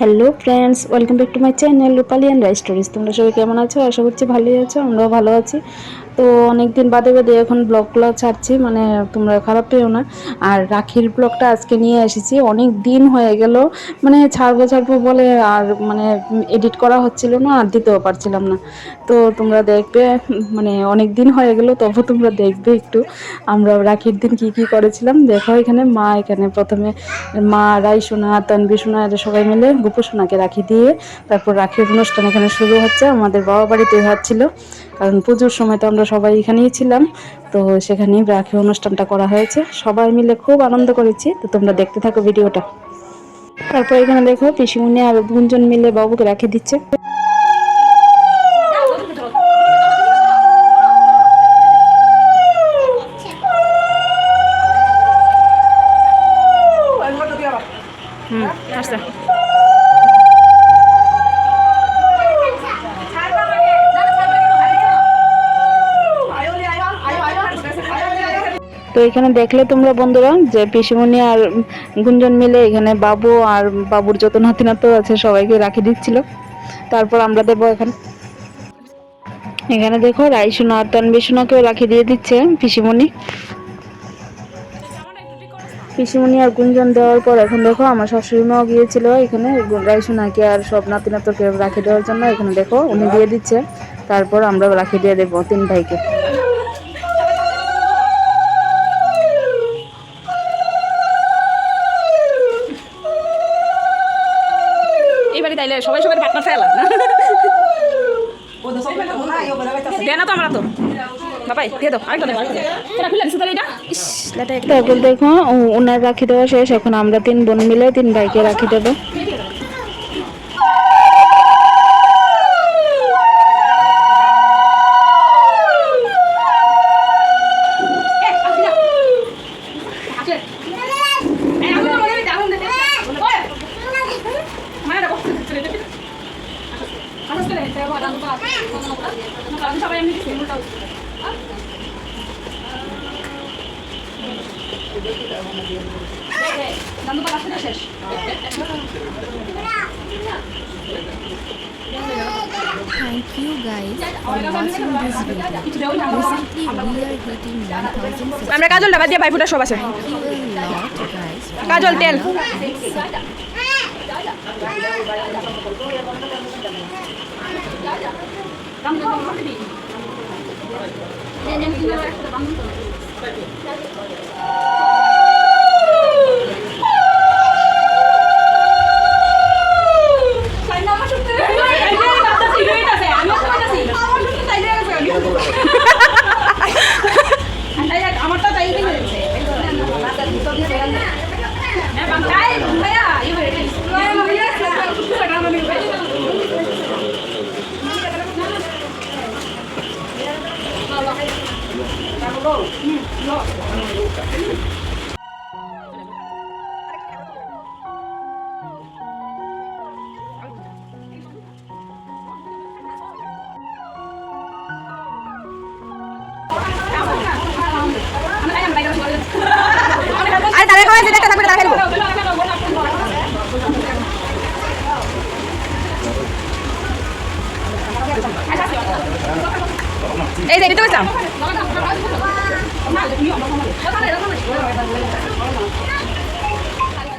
Hello friends welcome back to my channel and Rai stories তোমরা সবাই কেমন আছো? আশা করছি ভালোই আছো, আমরাও ভালো আছি। তো অনেক দিন বাদে বাদে এখন ব্লগগুলো ছাড়ছি মানে তোমরা খারাপ পেও না। আর রাখির ব্লগটা আজকে নিয়ে এসেছি, অনেক দিন হয়ে গেল মানে ছাড়বো ছাড়বো বলে আর মানে এডিট করা হচ্ছিল না, আর দিতেও পারছিলাম না। তো তোমরা দেখবে মানে অনেক দিন হয়ে গেল, তবু তোমরা দেখবে একটু। আমরা রাখির দিন কি কি করেছিলাম, দেখো এখানে মা এখানে প্রথমে মা, রাই, সোনা তানবি সোনা, এরা সবাই মিলে গোপু সোনাকে রাখি দিয়ে তারপর রাখির অনুষ্ঠান এখানে শুরু হচ্ছে। আমাদের বাবা বাড়িতে হচ্ছিল কারণ পুজোর সময় তো আমরা সবাই এখানেই ছিলাম। তো সেখানেই রাখি অনুষ্ঠানটা করা হয়েছে। সবাই মিলে খুব আনন্দ করেছি। তো তোমরা দেখতে থাকো ভিডিওটা। তারপর এখানে দেখো পিসিমুনি আর গুঞ্জন মিলে বাবুকে রাখি দিচ্ছে। হুম আচ্ছা তো এখানে দেখলে তোমরা বন্ধুরা যে পিসিমণি আর গুঞ্জন মিলে এখানে বাবু আর বাবুর যত নাতি নাতো আছে সবাইকে রাখি দিচ্ছিল। তারপর আমরা দেবো এখানে। এখানে দেখো রাইসোনা আর তানবিসোনাকেও রাখি দিয়ে দিচ্ছে পিসিমণি। পিসিমণি আর গুঞ্জন দেওয়ার পর এখন দেখো আমার শাশুড়ি মাও গিয়েছিল এখানে রাইসোনাকে আর সব নাতি নাতকে রাখি দেওয়ার জন্য এখানে দেখো উনি দিয়ে দিচ্ছে। তারপর আমরা রাখি দিয়ে দেবো তিন ভাইকে। ইস লেটা একটা তারপর দেখো ও- ওনার রাখি দেওয়া শেষ এখন আমরা তিন বোন মিলে তিন ভাইকে রাখি দেবো। সবাই এমনি দিচ্ছে আসলে শেষ Thank you guys for watching this video. Recently we are hitting 1000 আমরা কাজল ডাবা দিয়ে ভাইফোঁটা সব আছে 咱们这边，咱们这边，咱们，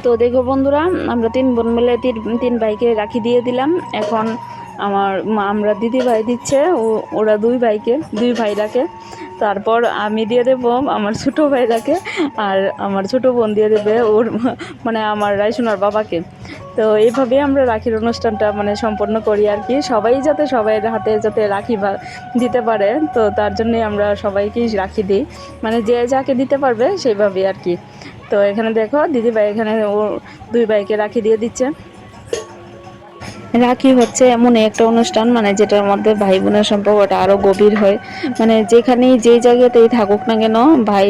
তো দেখো বন্ধুরা, আমরা তিন বোন মিলে তিন তিন ভাইকে রাখি দিয়ে দিলাম। এখন আমার আমরা দিদি ভাই দিচ্ছে, ও, ওরা দুই ভাইকে, দুই ভাইরাকে। তারপর আমি দিয়ে দেবো আমার ছোটো ভাইরাকে আর আমার ছোটো বোন দিয়ে দেবে ওর মানে আমার রাইসোনার বাবাকে। তো এইভাবেই আমরা রাখির অনুষ্ঠানটা মানে সম্পন্ন করি আর কি। সবাই যাতে সবাই হাতে যাতে রাখি দিতে পারে, তো তার জন্যই আমরা সবাইকেই রাখি দিই। মানে যে যাকে দিতে পারবে সেইভাবেই আর কি। তো এখানে দেখো, দিদি ভাই এখানে ও, দুই ভাইকে রাখি দিয়ে দিচ্ছে। রাখি হচ্ছে এমন একটা অনুষ্ঠান মানে যেটার মধ্যে ভাই বোনের সম্পর্কটা আরও গভীর হয়। মানে যেখানেই যেই জায়গাতেই থাকুক না কেন, ভাই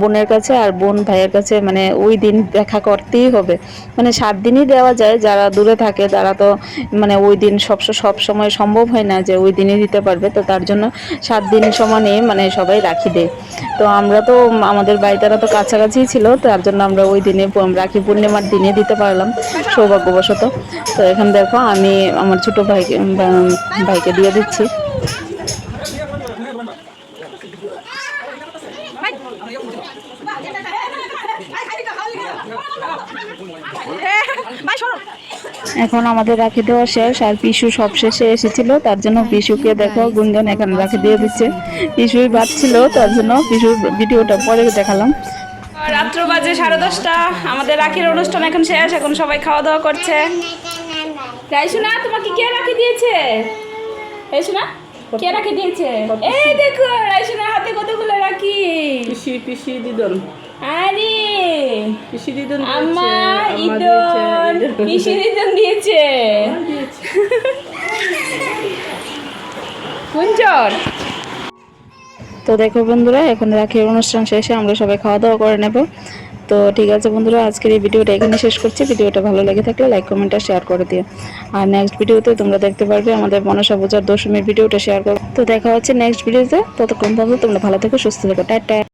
বোনের কাছে আর বোন ভাইয়ের কাছে মানে ওই দিন দেখা করতেই হবে। মানে সাত দিনই দেওয়া যায়, যারা দূরে থাকে তারা তো মানে ওই দিন সব সব সময় সম্ভব হয় না যে ওই দিনই দিতে পারবে, তো তার জন্য সাত দিন সমানে মানে সবাই রাখি দেয়। তো আমরা তো আমাদের বাড়িটারা তো কাছাকাছি ছিল, তার জন্য আমরা ওই দিনে রাখি পূর্ণিমার দিনে দিতে পারলাম, সৌভাগ্যবশত। তো এখন দেখো আমি আমার ছোট ভাইকে ভাইকে দিয়ে দিচ্ছি। এখন আমাদের রাখি দেওয়া শেষ, আর পিসু সব শেষে এসেছিল, তার জন্য পিসুকে দেখো, গুঞ্জন এখানে রাখি দিয়ে দিচ্ছে। পিসুই বাঁচছিল তার জন্য পিসুর ভিডিওটা পরে দেখালাম। রাত্র বাজে সাড়ে দশটা, আমাদের রাখির অনুষ্ঠান এখন শেষ, এখন সবাই খাওয়া দাওয়া করছে। রাইসুনা তোমাকে কে রাখি দিয়েছে? রাইসুনা কে রাখি দিয়েছে? এই দেখো রাইসুনার হাতে কতগুলো রাখি? পিসি পিসি দিদন। আরে পিসি দিদন আম্মা ইদন পিসি দিদন দিয়েছে। কুঞ্জর তো দেখো বন্ধুরা এখন রাখির অনুষ্ঠান শেষে আমরা সবাই খাওয়া দাওয়া করে নেব। তো ঠিক আছে বন্ধুরা, আজকের এই ভিডিওটা এখানে শেষ করছি। ভিডিওটা ভালো লেগে থাকলে লাইক কমেন্ট আর শেয়ার করে দিও। আর নেক্সট ভিডিওতে তোমরা দেখতে পারবে আমাদের মনসা পূজার দশমীর ভিডিওটা শেয়ার করো তো দেখা হচ্ছে নেক্সট ভিডিওতে। ততক্ষণ পর্যন্ত তোমরা ভালো থেকো, সুস্থ থেকো। টাটা।